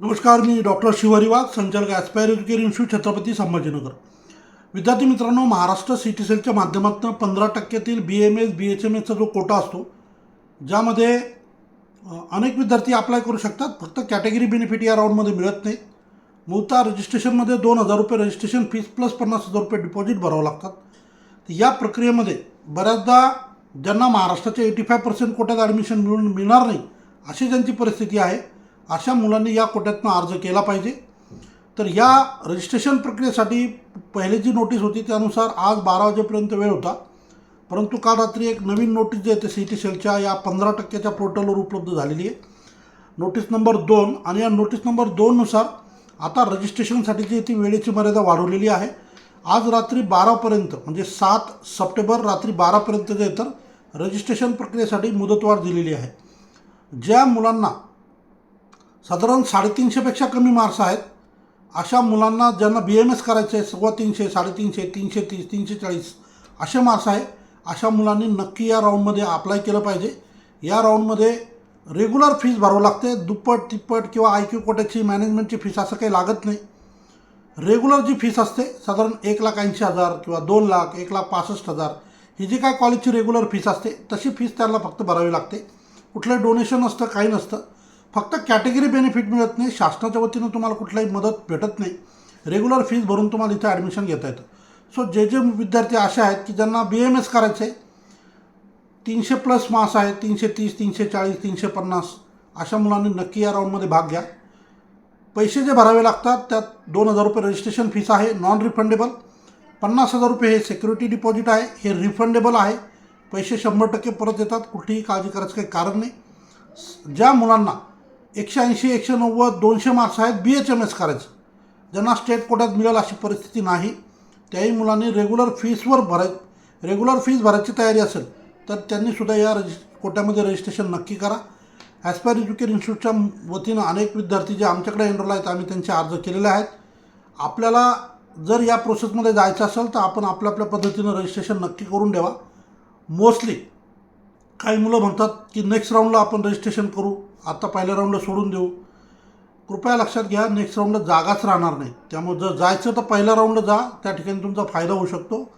नमस्कार मी डॉक्टर शिवारी वाघ संचालक aspire educare institute Chhatrapati Sambhajinagar. विद्यार्थी मित्रांनो महाराष्ट्र सी टी सेलच्या माध्यमातून पंधरा टक्क्यातील B M S B H M एसचा जो कोटा असतो ज्यामध्ये अनेक विद्यार्थी अप्लाय करू शकतात. फक्त कॅटेगरी बेनिफिट या राऊंडमध्ये मिळत नाही. मूळतः रजिस्ट्रेशनमध्ये दोन हजार रुपये रजिस्ट्रेशन फीस प्लस पन्नास हजार रुपये डिपॉझिट भरावं लागतात. या प्रक्रियेमध्ये बऱ्याचदा ज्यांना महाराष्ट्राच्या एटी फाय पर्सेंट कोट्यात ॲडमिशन मिळून मिळणार नाही अशी ज्यांची परिस्थिती आहे अशा मुलांनी या कोट्यातनं अर्ज केला पाहिजे. तर या रजिस्ट्रेशन प्रक्रियेसाठी पहिली जी नोटीस होती त्यानुसार आज बारा वाजेपर्यंत वेळ होता. परंतु काल रात्री एक नवीन नोटीस जी आहे ते सी टी सेलच्या या पंधरा टक्क्याच्या पोर्टलवर उपलब्ध झालेली आहे. नोटीस नंबर दोन आणि या नोटीस नंबर दोननुसार आता रजिस्ट्रेशनसाठी जी ती वेळेची मर्यादा वाढवलेली आहे. आज रात्री बारापर्यंत म्हणजे सात सप्टेंबर रात्री बारापर्यंत जे तर रजिस्ट्रेशन प्रक्रियेसाठी मुदतवाढ दिलेली आहे. ज्या मुलांना साधारण साडेतीनशेपेक्षा कमी मार्क्स आहेत. अशा मुलांना ज्यांना बी एम एस करायचं आहे सव्वा तीनशे साडेतीनशे तीनशे तीस तीनशे चाळीस असे मार्क्स आहे अशा मुलांनी नक्की या राऊंडमध्ये अप्लाय केलं पाहिजे. या राऊंडमध्ये रेग्युलर फीज भरावं लागते. दुप्पट तिप्पट किंवा आय क्यू कोट्याची मॅनेजमेंटची फीस असं काही लागत नाही. रेग्युलर जी फीस असते साधारण एक लाख ऐंशी हजार किंवा दोन लाख एक लाख पासष्ट हजार ही जी काय कॉलेजची रेग्युलर फीस असते तशी फीस त्यांना फक्त भरावी लागते. कुठलं डोनेशन असतं काही नसतं. फक्त कॅटेगरी बेनिफिट मिळत नाही शासनाच्या वतीनं तुम्हाला कुठलाही मदत भेटत नाही. रेग्युलर फीज भरून तुम्हाला इथे ॲडमिशन घेता येतं. सो जे जे विद्यार्थी असे आहेत की ज्यांना बी एम एस करायचं आहे तीनशे प्लस मार्क्स आहेत तीनशे तीस तीनशे चाळीस तीनशे पन्नास अशा मुलांनी नक्की या राऊंडमध्ये भाग घ्या. पैसे जे भरावे लागतात त्यात दोन हजार रुपये रजिस्ट्रेशन फीस आहे नॉन रिफंडेबल पन्नास हजार रुपये हे सिक्युरिटी डिपॉझिट आहे हे रिफंडेबल आहे. पैसे शंभर टक्के परत येतात कुठलीही काळजी करायचं काही कारण नाही. ज्या मुलांना एकशे ऐंशी एकशे नव्वद दोनशे मार्क्स आहेत बी एच एम एस करायचं. ज्यांना स्टेट कोट्यात मिळेल अशी परिस्थिती नाही. त्याही मुलांनी रेग्युलर फीसवर भराय रेग्युलर फीस भरायची तयारी असेल तर त्यांनीसुद्धा या रजि कोट्यामध्ये रजिस्ट्रेशन नक्की करा. ॲस्पायर एज्युकेशन इन्स्टिट्यूटच्या वतीनं अनेक विद्यार्थी जे आमच्याकडे एनरोल आहेत आम्ही त्यांचे अर्ज केलेले आहेत. आपल्याला जर या प्रोसेसमध्ये जायचं असेल तर आपण आपल्या आपल्या पद्धतीनं रजिस्ट्रेशन नक्की करून ठेवा. मोस्टली काही मुलं म्हणतात की नेक्स्ट राऊंडला आपण रजिस्ट्रेशन करू. आता पहिल्या राऊंडला सोडून देऊ. कृपया लक्षात घ्या नेक्स्ट राऊंडला जागाच राहणार नाही. त्यामुळे जर जायचं तर पहिल्या राऊंडला जा. त्या ठिकाणी तुमचा फायदा होऊ शकतो.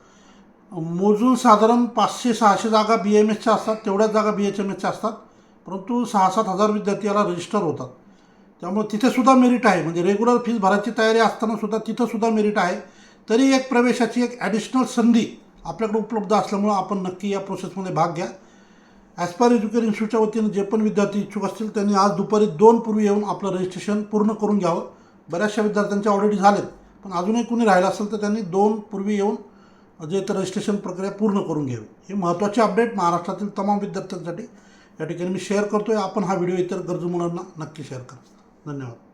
मोजून साधारण पाचशे सहाशे जागा बी एम एसच्या असतात. तेवढ्याच जागा बी एच एम एसच्या असतात. परंतु सहा सात हजार विद्यार्थी याला रजिस्टर होतात. त्यामुळे तिथेसुद्धा मेरिट आहे. म्हणजे रेग्युलर फीस भरायची तयारी असतानासुद्धा तिथंसुद्धा मेरिट आहे. तरी एक प्रवेशाची एक ॲडिशनल संधी आपल्याकडे उपलब्ध असल्यामुळं आपण नक्की या प्रोसेसमध्ये भाग घ्या. ॲस्पायर पर इन्स्टिट्यूटच्या वतीनं जे पण विद्यार्थी इच्छुक असतील त्यांनी आज दुपारी दोन पूर्वी येऊन आपलं रजिस्ट्रेशन पूर्ण करून घ्यावं. बऱ्याचशा विद्यार्थ्यांचे ऑलरेडी झालेत. पण अजूनही कुणी राहिलं असेल तर त्यांनी दोन पूर्वी येऊन जे तर रजिस्ट्रेशन प्रक्रिया पूर्ण करून घ्यावी हे महत्त्वाचे अपडेट महाराष्ट्रातील तमाम विद्यार्थ्यांसाठी. या ठिकाणी मी शेअर करतो आहे आपण हा व्हिडिओ इतर गरजू मुलांना नक्की शेअर करा. धन्यवाद.